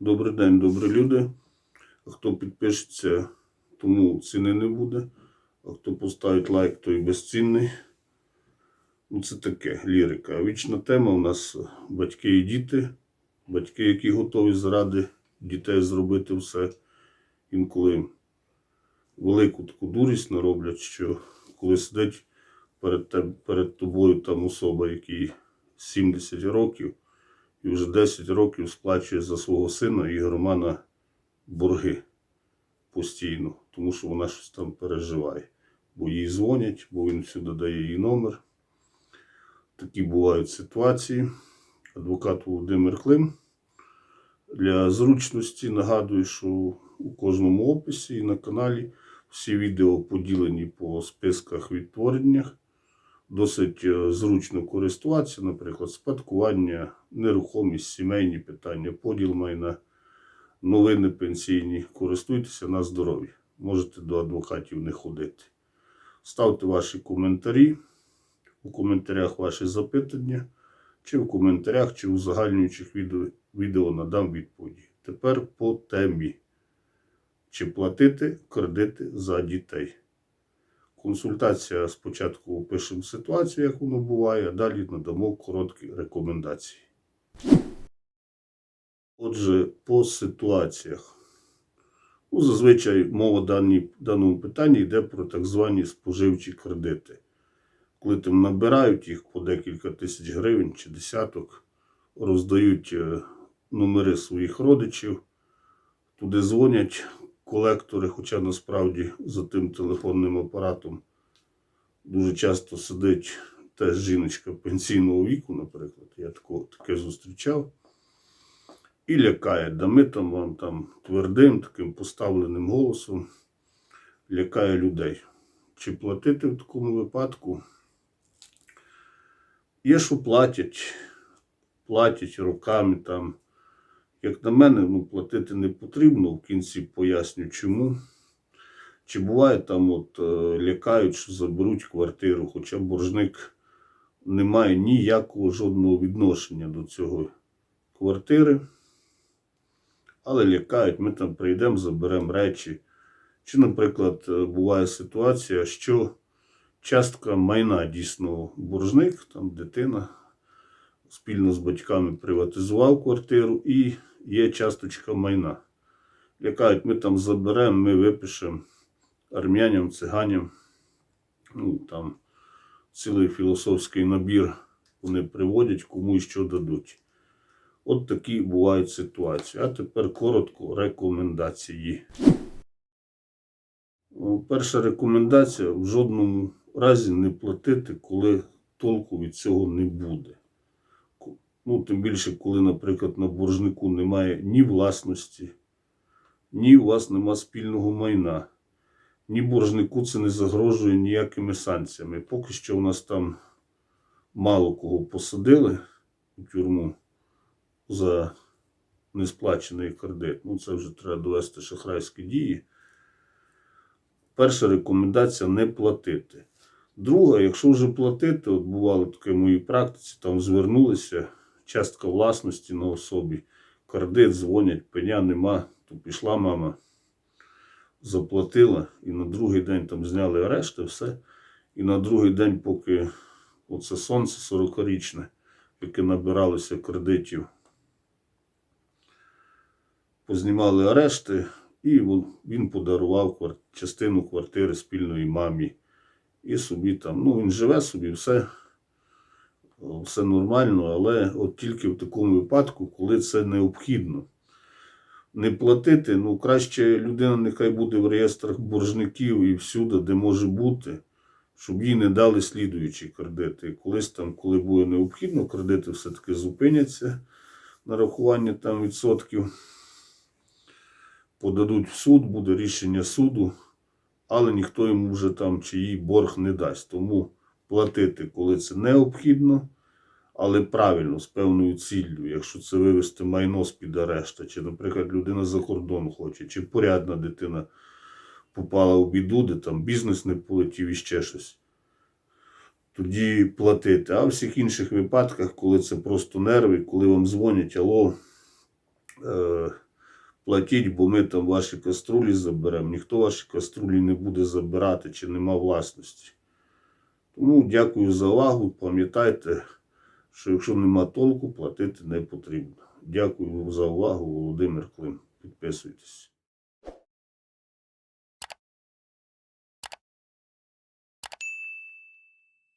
Добрий день, добрі люди. Хто підпишеться, тому ціни не буде. А хто поставить лайк, той безцінний. Ну, це таке лірика. Вічна тема у нас батьки і діти. Батьки, які готові заради дітей зробити все. Інколи велику таку дурість нароблять, що коли сидить перед, перед тобою там особа, якій 70 років, і вже 10 років сплачує за свого сина і Романа борги постійно, тому що вона щось там переживає. Бо їй дзвонять, бо він всюди дає їй номер. Такі бувають ситуації. Адвокат Володимир Клим. Для зручності нагадую, що у кожному описі і на каналі всі відео поділені по списках відтвореннях досить е, зручно користуватися, наприклад, спадкування, нерухомість, сімейні питання, поділ майна, новини пенсійні. Користуйтеся на здоров'я. Можете до адвокатів не ходити. Ставте ваші коментарі, у коментарях ваші запитання, чи в коментарях, чи у загальнюючих відео, відео надам відповіді. Тепер по темі. Чи платити кредити за дітей? Консультація спочатку опишемо ситуацію, як воно буває, а далі надамо короткі рекомендації. Отже, по ситуаціях. Ну, зазвичай мова в даному питанні йде про так звані споживчі кредити. Коли там набирають їх по декілька тисяч гривень чи десяток, роздають е, номери своїх родичів, туди дзвонять колектори, хоча насправді за тим телефонним апаратом дуже часто сидить теж жіночка пенсійного віку, наприклад, я тако, таке зустрічав, і лякає, да ми там вам там твердим, таким поставленим голосом лякає людей. Чи платити в такому випадку? Є, що платять, платять роками там. Як на мене, ну, платити не потрібно, в кінці поясню чому. Чи буває там, от е, лякають, що заберуть квартиру, хоча боржник не має ніякого жодного відношення до цього квартири. Але лякають, ми там прийдемо, заберемо речі. Чи, наприклад, е, буває ситуація, що частка майна дійсно боржник, там дитина спільно з батьками приватизував квартиру і є часточка майна. Лякають, ми там заберемо, ми випишемо армянам, циганям. Ну, там цілий філософський набір вони приводять, кому і що дадуть. От такі бувають ситуації. А тепер коротко рекомендації. Перша рекомендація в жодному разі не платити, коли толку від цього не буде. Ну, тим більше, коли, наприклад, на боржнику немає ні власності, ні у вас нема спільного майна, ні боржнику це не загрожує ніякими санкціями. Поки що у нас там мало кого посадили у тюрму за несплачений кредит. Ну, це вже треба довести шахрайські дії. Перша рекомендація не платити. Друга, якщо вже платити, от бувало таке в моїй практиці, там звернулися, частка власності на особі, кредит дзвонять, пеня нема, то пішла мама, заплатила, і на другий день там зняли арешти, все. І на другий день, поки оце сонце 40-річне, яке набиралося кредитів, познімали арешти, і він подарував частину квартири спільної мамі. І собі там, ну він живе собі, все, все нормально, але от тільки в такому випадку, коли це необхідно. Не платити, ну краще людина нехай буде в реєстрах боржників і всюди, де може бути, щоб їй не дали слідуючі кредити. Колись там, коли буде необхідно, кредити все-таки зупиняться нарахування там відсотків подадуть в суд, буде рішення суду, але ніхто йому вже там чи їй борг не дасть. Тому платити, коли це необхідно, але правильно, з певною ціллю, якщо це вивести майно з-під арешта, чи, наприклад, людина за кордон хоче, чи порядна дитина попала у біду, де там бізнес не полетів і ще щось. Тоді платити. А в всіх інших випадках, коли це просто нерви, коли вам дзвонять, алло, е, платіть, бо ми там ваші каструлі заберемо. Ніхто ваші каструлі не буде забирати чи нема власності. Тому дякую за увагу. Пам'ятайте, що якщо нема толку, платити не потрібно. Дякую за увагу, Володимир Клим. Підписуйтесь.